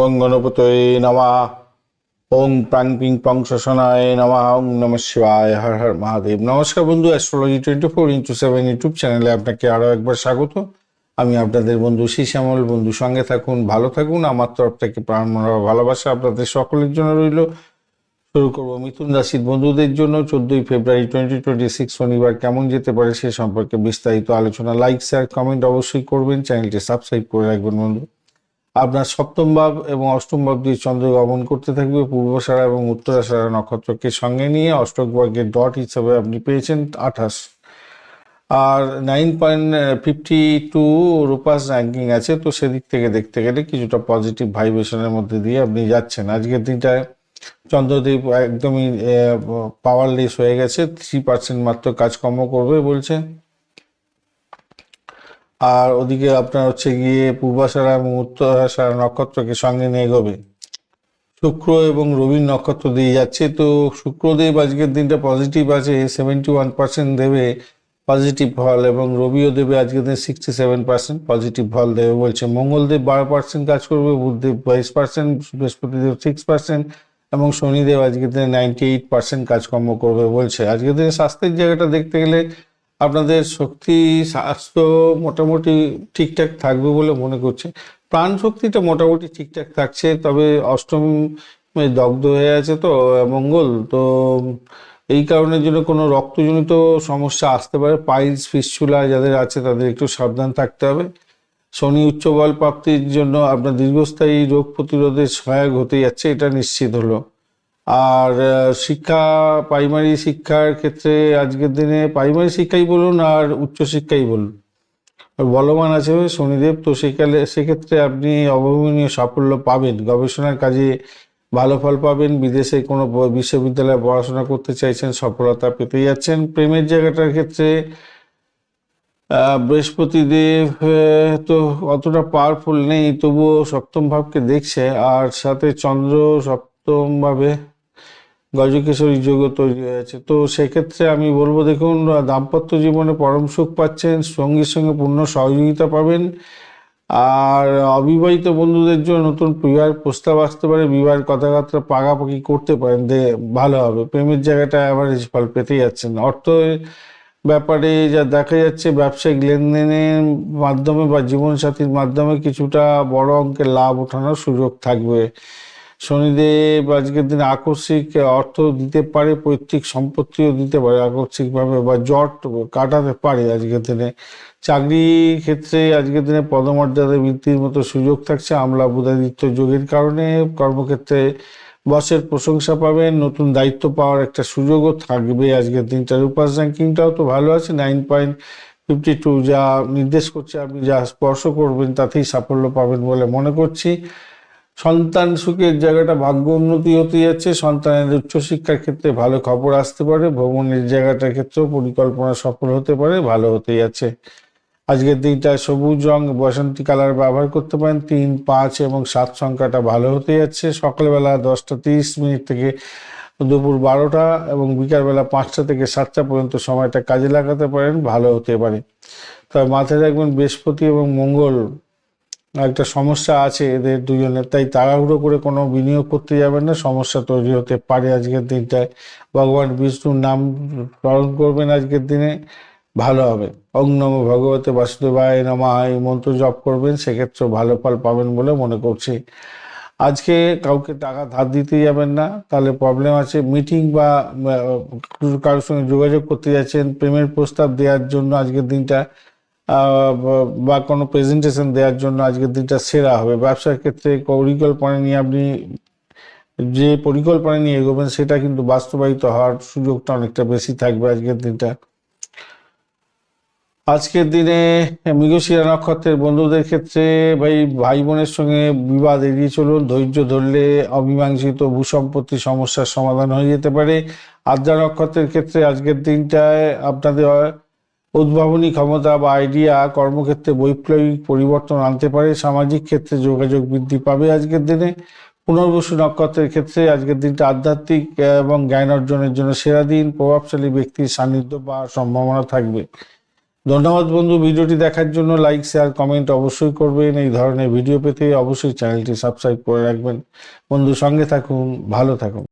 গং গণপতয়ে নমা। ওং প্রাং পিং পং শোষণায় নমা। ওং নম শিবায়। হর হর মহাদেব। নমস্কার বন্ধু astrology twenty four into seven YouTube চ্যানেলে আপনাকে আরও একবার স্বাগত। আমি আপনাদের বন্ধু শ্যামল বন্ধু, সঙ্গে থাকুন, ভালো থাকুন। আমার তরফ থেকে প্রাণ ভালোবাসা আপনাদের সকলের জন্য রইল। শুরু করব মিথুন রাশির বন্ধুদের জন্য। চোদ্দই ফেব্রুয়ারি টোয়েন্টি টোয়েন্টি সিক্স শনিবার কেমন যেতে পারে সে সম্পর্কে বিস্তারিত আলোচনা। লাইক শেয়ার কমেন্ট অবশ্যই করবেন। চ্যানেলটি সাবস্ক্রাইব করে রাখবেন বন্ধু। আপনার সপ্তম ভাব এবং অষ্টম ভাব দিয়ে চন্দ্র গমন করতে থাকবে পূর্বসারা এবং উত্তরাসারা নক্ষত্রকে সঙ্গে নিয়ে অষ্টক বর্গের ডট হিসাবে আপনি পেয়েছেন আঠাশ। আর nine point fifty two rupees ranking আছে, তো সেদিক থেকে দেখতে গেলে কিছুটা পজিটিভ ভাইব্রেশনের মধ্যে দিয়ে আপনি যাচ্ছেন। আজকের দিনটায় চন্দ্রদেব একদমই পাওয়ারলেস হয়ে গেছে থ্রি পার্সেন্ট মাত্র কাজকর্ম করবে বলছে আর ওদিকে আপনার হচ্ছে গিয়ে পূর্বাশারা এবং উত্তরাশারা নক্ষত্রকে সঙ্গে নিয়ে এগোবে। শুক্র এবং রবির নক্ষত্র দিয়ে যাচ্ছে। তো শুক্রদেব আজকের দিনটা পজিটিভ আছে সেভেন্টি ওয়ান পার্সেন্ট দেবে পজিটিভ ফল এবং রবিও দেবে আজকের দিন সিক্সটি সেভেন পার্সেন্ট পজিটিভ ফল দেবে বলছে। মঙ্গলদেব বারো পার্সেন্ট কাজ করবে, বুধদেব বাইশ পার্সেন্ট বৃহস্পতিদেব সিক্স পার্সেন্ট এবং শনিদেব আজকের দিনে নাইনটি এইট পার্সেন্ট কাজকর্ম করবে বলছে। আজকের দিনে স্বাস্থ্যের জায়গাটা দেখতে গেলে আপনাদের শক্তি, স্বাস্থ্য মোটামুটি ঠিকঠাক থাকবে বলে মনে করছে। প্রাণ শক্তিটা মোটামুটি ঠিকঠাক থাকছে, তবে অষ্টম দগ্ধ হয়ে আছে তো, মঙ্গল। তো এই কারণের জন্য কোনো রক্তজনিত সমস্যা আসতে পারে। পাইলস, ফিসচুলা যাদের আছে তাদের একটু সাবধান থাকতে হবে। শনি উচ্চ বল প্রাপ্তির জন্য আপনার দীর্ঘস্থায়ী রোগ প্রতিরোধে সহায়ক হতে যাচ্ছে, এটা নিশ্চিত হলো। আর শিক্ষা প্রাইমারি শিক্ষার ক্ষেত্রে আজকের দিনে প্রাইমারি শিক্ষাই বলুন আর উচ্চশিক্ষাই বলুন। বলবান আছে শনিদেব, তো সেকালে, সেক্ষেত্রে আপনি অবমানীয় সাফল্য পাবেন। গবেষণার কাজে ভালো ফল পাবেন। বিদেশে কোনো বিশ্ববিদ্যালয়ে পড়াশোনা করতে চাইছেন, সফলতা পেতে যাচ্ছেন। প্রেমের জায়গাটার ক্ষেত্রে বৃহস্পতিদেব তো অতটা পাওয়ারফুল নেই, তবুও সপ্তম ভাবকে দেখছে। আর সাথে চন্দ্র সপ্তম ভাবে গজকেশরী যোগ তৈরি হয়েছে। তো সেক্ষেত্রে আমি বলব, দেখুন, দাম্পত্য জীবনে পরম সুখ পাচ্ছেন সঙ্গীর সঙ্গে পূর্ণ সহযোগিতা পাবেন। আর অবিবাহিত বন্ধুদের জন্য নতুন বিবাহের প্রস্তাব আসতে পারে, বিবাহের কথাবার্তা পাকাপাকি করতে পারেন, দে, ভালো হবে। প্রেমের জায়গাটা অ্যাভারেজ ফল পেতে যাচ্ছেন। অর্থ ব্যাপারে যা দেখা যাচ্ছে, ব্যবসায়িক লেনদেনের মাধ্যমে বা জীবনসাথীর মাধ্যমে কিছুটা বড় অঙ্কের লাভ ওঠানোর সুযোগ থাকবে। শনিদেব আজকের দিনে আকস্মিক অর্থ দিতে পারে, পৈতৃক সম্পত্তিও দিতে পারে, আকস্মিকভাবে বা জট কাটাতে পারে আজকের দিনে। চাকরি ক্ষেত্রে আজকের দিনে পদমর্যাদা বৃদ্ধির মতো সুযোগ থাকছে, আমলা বুধাদিত্য যোগের কারণে কর্মক্ষেত্রে বসের প্রশংসা পাবেন, নতুন দায়িত্ব পাওয়ার একটা সুযোগও থাকবে আজকের দিনটার উপাস র্যাঙ্কিংটাও তো ভালো আছে, নাইন পয়েন্ট ফিফটি টু যা নির্দেশ করছে, আপনি যা স্পর্শ করবেন তাতেই সাফল্য পাবেন বলে মনে করছি। সন্তান সুখের জায়গাটা ভাগ্য উন্নতি হতে যাচ্ছে, সন্তানের উচ্চশিক্ষার ক্ষেত্রে ভালো খবর আসতে পারে, ভ্রমণের জায়গাটার ক্ষেত্রেও পরিকল্পনা সফল হতে পারে, ভালো হতে যাচ্ছে। আজকের দিনটা সবুজ রং, বসন্তী কালার ব্যবহার করতে পারেন, তিন, পাঁচ এবং সাত সংখ্যাটা ভালো হতে যাচ্ছে। সকালবেলা দশটা তিরিশ মিনিট থেকে দুপুর বারোটা এবং বিকালবেলা পাঁচটা থেকে সাতটা পর্যন্ত সময়টা কাজে লাগাতে পারেন, ভালো হতে পারে। তবে মাথায় রাখবেন, বৃহস্পতি এবং মঙ্গল একটা সমস্যা আছে এদের দুজনের, তাই তাড়াহুড়ো করে কোনো বিনিয়োগ করতে যাবেন না, সমস্যা তৈরি হতে পারে আজকের দিনটায়। ভগবান বিষ্ণুর নাম স্মরণ করবেন আজকের দিনে, ভালো হবে। অং নম ভগবতে বাসুদেবায় নমা, এই মন্ত্র জপ করবেন সেক্ষেত্রে ভালো ফল পাবেন বলে মনে করছি। আজকে কাউকে টাকা ধার দিতে যাবেন না, তাহলে প্রবলেম আছে। মিটিং বা কারোর সঙ্গে যোগাযোগ করতে যাচ্ছেন, প্রেমের প্রস্তাব দেওয়ার জন্য আজকের দিনটা বা কোনো প্রেজেন্টেশন দেওয়ার জন্য আজকের দিনটা সেরা হবে। ব্যবসার ক্ষেত্রে পরিকল্পনা নিয়ে আপনি যে পরিকল্পনা নিয়ে এগোবেন সেটা কিন্তু বাস্তবায়িত হওয়ার সুযোগটা অনেকটা বেশি থাকবে আজকের দিনটা। আজকের দিনে মৃগশিরা নক্ষত্রের বন্ধুদের ক্ষেত্রে ভাই ভাই বোনের সঙ্গে বিবাদ এড়িয়ে চলুন। ধৈর্য ধরলে অমীমাংসিত ভূসম্পত্তি সমস্যার সমাধান হয়ে যেতে পারে। আদ্রা নক্ষত্রের ক্ষেত্রে আজকের দিনটায় আপনাদের উদ্ভাবনী ক্ষমতা বা আইডিয়া কর্মক্ষেত্রে বৈপ্লবিক পরিবর্তন আনতে পারে, সামাজিক ক্ষেত্রে যোগাযোগ বৃদ্ধি পাবে আজকের দিনে। পুনর্বসু নক্ষত্রের ক্ষেত্রে আজকের দিনটা আধ্যাত্মিক এবং জ্ঞান অর্জনের জন্য সেরা দিন, প্রভাবশালী ব্যক্তির সান্নিধ্য পাওয়ার সম্ভাবনা থাকবে। ধন্যবাদ বন্ধু, ভিডিওটি দেখার জন্য লাইক শেয়ার কমেন্ট অবশ্যই করবেন। এই ধরনের ভিডিও পেতে অবশ্যই চ্যানেলটি সাবস্ক্রাইব করে রাখবেন। বন্ধু, সঙ্গে থাকুন, ভালো থাকুন।